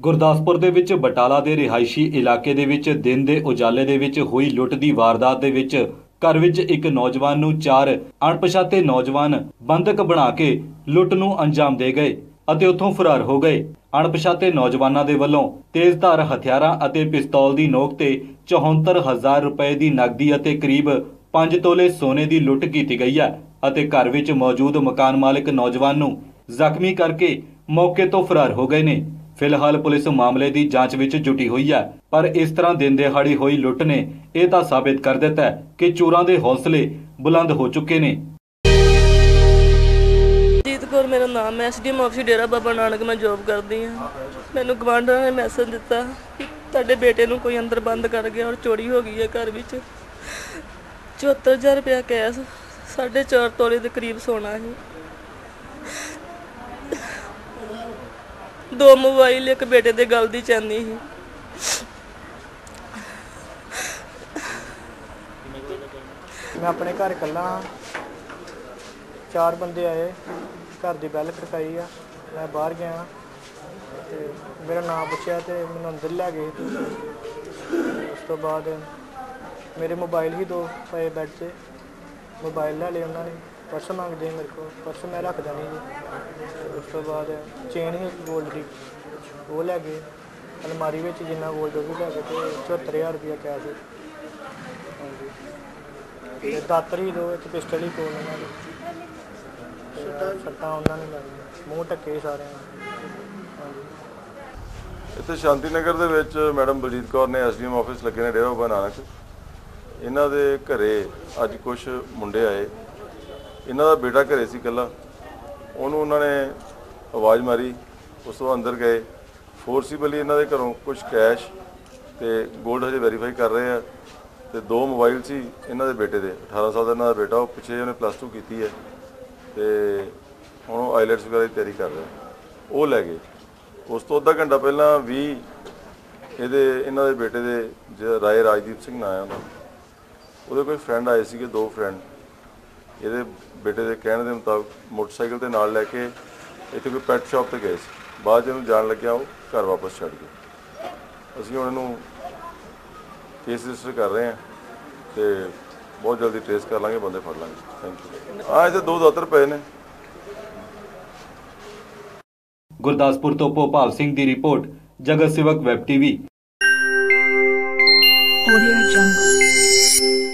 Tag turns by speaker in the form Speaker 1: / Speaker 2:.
Speaker 1: ਗੁਰਦਾਸਪੁਰ ਦੇ ਵਿੱਚ ਬਟਾਲਾ ਦੇ ਰਿਹਾਇਸ਼ੀ ਇਲਾਕੇ ਦੇ ਵਿੱਚ ਦਿਨ ਦੇ ਉਜਾਲੇ ਦੇ ਵਿੱਚ ਹੋਈ ਲੁੱਟ ਦੀ ਵਾਰਦਾਤ ਦੇ ਵਿੱਚ ਘਰ ਵਿੱਚ ਇੱਕ ਨੌਜਵਾਨ ਨੂੰ ਚਾਰ ਅਣਪਛਾਤੇ ਨੌਜਵਾਨ ਬੰਦਕ ਬਣਾ ਕੇ ਲੁੱਟ ਨੂੰ ਅੰਜਾਮ ਦੇ ਗਏ ਅਤੇ ਉੱਥੋਂ ਫਰਾਰ ਹੋ ਗਏ। ਅਣਪਛਾਤੇ ਨੌਜਵਾਨਾਂ ਦੇ ਵੱਲੋਂ ਤੇਜ਼ਧਾਰ ਹਥਿਆਰਾਂ ਅਤੇ ਪਿਸਤੌਲ ਦੀ ਨੋਕ ਤੇ 74000 ਰੁਪਏ ਦੀ ਨਕਦੀ ਅਤੇ ਕਰੀਬ 5 ਤੋਲੇ ਸੋਨੇ ਦੀ ਲੁੱਟ ਕੀਤੀ ਗਈ ਹੈ ਅਤੇ ਘਰ ਵਿੱਚ ਮੌਜੂਦ ਮਕਾਨ ਮਾਲਕ ਨੌਜਵਾਨ ਨੂੰ ਜ਼ਖਮੀ ਕਰਕੇ ਮੌਕੇ ਤੋਂ ਫਰਾਰ ਹੋ ਗਏ ਨੇ। ਫਿਲਹਾਲ ਪੁਲਿਸ ਮਾਮਲੇ ਦੀ ਜਾਂਚ ਵਿੱਚ ਜੁਟੀ ਹੋਈ ਹੈ, ਪਰ ਇਸ ਤਰ੍ਹਾਂ ਦਿਨ ਦਿਹਾੜੀ ਹੋਈ ਲੁੱਟ ਨੇ ਇਹ ਤਾਂ ਸਾਬਿਤ ਕਰ ਦਿੱਤਾ ਹੈ ਕਿ ਚੋਰਾਂ ਦੇ ਹੌਸਲੇ ਬੁਲੰਦ ਹੋ ਚੁੱਕੇ ਨੇ।
Speaker 2: ਜੀਤ ਕੌਰ ਮੇਰਾ ਨਾਮ ਹੈ ਐਸਡੀਐਮ ਆਫਿਸ ਡੇਰਾ ਬਾਬਾ ਨਾਨਕ, ਮੈਂ ਜੌਬ ਕਰਦੀ ਹਾਂ। ਮੈਨੂੰ ਗਵਾਂਢਾਂ ਨੇ ਮੈਸੇਜ ਦਿੱਤਾ ਕਿ ਤੁਹਾਡੇ ਬੇਟੇ ਨੂੰ ਕੋਈ ਅੰਦਰ ਬੰਦ ਕਰ ਗਿਆ ਔਰ ਚੋਰੀ ਹੋ ਗਈ ਹੈ ਘਰ ਵਿੱਚ। 74000 ਰੁਪਇਆ ਕੈਸ਼, ਸਾਢੇ ਚਾਰ ਤੋਲੇ ਦੇ ਕਰੀਬ ਸੋਨਾ ਸੀ। ਦੋ ਮੋਬਾਈਲ, ਇੱਕ ਬੇਟੇ ਦੇ ਗਲ ਦੀ ਚੈਨੀ ਸੀ।
Speaker 3: ਮੈਂ ਆਪਣੇ ਘਰ ਇਕੱਲਾ ਹਾਂ। ਚਾਰ ਬੰਦੇ ਆਏ। ਘਰ ਦੀ ਬੈਲ ਖੜਕਾਈ ਆ। ਮੈਂ ਬਾਹਰ ਗਿਆ ਤੇ ਮੇਰਾ ਨਾਮ ਪੁੱਛਿਆ ਤੇ ਮੈਨੂੰ ਅੰਦਰ ਲੈ ਗਏ। ਉਸ ਤੋਂ ਬਾਅਦ ਮੇਰੇ ਮੋਬਾਈਲ ਹੀ ਦੋ ਪਏ ਬੈੱਡ 'ਤੇ ਮੋਬਾਈਲ ਲੈ ਲਏ ਉਹਨਾਂ ਨੇ। ਪਰਸ ਮੰਗਦੇ ਮੇਰੇ ਕੋਲ ਪਰਸ ਮੈਂ ਰੱਖਦਾ ਨਹੀਂ ਜੀ। ਉਸ ਤੋਂ ਬਾਅਦ ਚੇਨ ਹੀ ਗੋਲਡ ਦੀ, ਉਹ ਲੈ ਗਏ। ਅਲਮਾਰੀ ਵਿੱਚ ਜਿੰਨਾ ਗੋਲਡ ਉਹ ਵੀ ਲੈ ਗਏ ਤੇ 74000 ਰੁਪਇਆ ਕੈਸ਼ ਹਾਂਜੀ। ਤੇ ਦਾਤਰ ਦੋ, ਇੱਕ ਪਿਸਟਲ ਹੀ ਕੋਲ ਉਹਨਾਂ ਨੇ ਸੱਟਾਂ ਸੱਟਾਂ ਉਹਨਾਂ ਨੇ ਲਾਈਆਂ ਮੂੰਹ ਢੱਕੇ ਸਾਰਿਆਂ ਨੇ।
Speaker 4: ਇੱਥੇ ਸ਼ਾਂਤੀ ਨਗਰ ਦੇ ਵਿੱਚ ਮੈਡਮ ਬਲਜੀਤ ਕੌਰ ਨੇ ਐਸਡੀਐਮ ਆਫਿਸ ਲੱਗੇ ਨੇ ਡੇਰਾ ਬਾਬਾ ਨਾਨਕ। ਇਹਨਾਂ ਦੇ ਘਰੇ ਅੱਜ ਕੁਝ ਮੁੰਡੇ ਆਏ। ਇਹਨਾਂ ਦਾ ਬੇਟਾ ਘਰੇ ਸੀ ਇਕੱਲਾ। ਉਹਨੂੰ ਉਹਨਾਂ ਨੇ ਆਵਾਜ਼ ਮਾਰੀ। ਉਸ ਤੋਂ ਅੰਦਰ ਗਏ। ਫੋਰਸੀਬਲੀ ਇਹਨਾਂ ਦੇ ਘਰੋਂ ਕੁਝ ਕੈਸ਼ ਤੇ 골ਡ ਹਜੇ ਵੈਰੀਫਾਈ ਕਰ ਰਹੇ ਆ। ਤੇ ਦੋ ਮੋਬਾਈਲ ਸੀ ਇਹਨਾਂ ਦੇ ਬੇਟੇ ਦੇ। 18 ਸਾਲ ਦਾ ਇਹਨਾਂ ਦਾ ਬੇਟਾ, ਉਹ ਪਿੱਛੇ ਉਹਨੇ ਪਲੱਸ 2 ਕੀਤੀ ਹੈ। ਤੇ ਹੁਣ ਉਹ ਆਈਲੈਟਸ ਵਗੈਰਾ ਦੀ ਤਿਆਰੀ ਕਰ ਰਿਹਾ ਉਹ ਲੈ ਗਏ। ਉਸ ਤੋਂ ਅੱਧਾ ਘੰਟਾ ਪਹਿਲਾਂ ਵੀ ਇਹਦੇ, ਇਹਨਾਂ ਦੇ ਬੇਟੇ ਦੇ ਜਿਹੜਾ ਰਾਏ ਰਾਜਦੀਪ ਸਿੰਘ ਨਾਂ ਹੈ ਉਹਦਾ। ਉਹਦੇ ਕੋਈ ਫਰੈਂਡ ਆਏ ਸੀਗੇ, ਦੋ ਫਰੈਂਡ ਇਹਦੇ ਬੇਟੇ ਦੇ ਕਹਿਣ ਦੇ ਮੁਤਾਬਕ ਮੋਟਰਸਾਈਕਲ ਤੇ ਨਾਲ ਲੈ ਕੇ ਇੱਥੇ ਕੋਈ ਪੈਟ ਸ਼ਾਪ ਤੇ ਗਏ ਸੀ। ਬਾਅਦ 'ਚ ਇਹਨੂੰ ਜਾਣ ਲੱਗਿਆ ਉਹ ਘਰ ਵਾਪਸ ਛੱਡ ਗਏ। ਅਸੀਂ ਹੁਣ ਇਹਨੂੰ ਕੇਸ ਰਜਿਸਟਰ ਕਰ ਰਹੇ ਹਾਂ ਤੇ ਬਹੁਤ ਜਲਦੀ ਟ੍ਰੇਸ ਕਰ ਲਾਂਗੇ ਬੰਦੇ ਫੜ ਲਾਂਗੇ। ਥੈਂਕ ਯੂ ਆ ਇੱਥੇ ਦੋ ਦਾਤਰ ਪਏ ਨੇ।
Speaker 1: ਗੁਰਦਾਸਪੁਰ ਤੋਂ ਭੋਪਾਲ ਸਿੰਘ ਦੀ ਰਿਪੋਰਟ ਜਗਤ ਸੇਵਕ ਵੈਬ ਟੀਵੀ।
Speaker 5: Audio Jungle.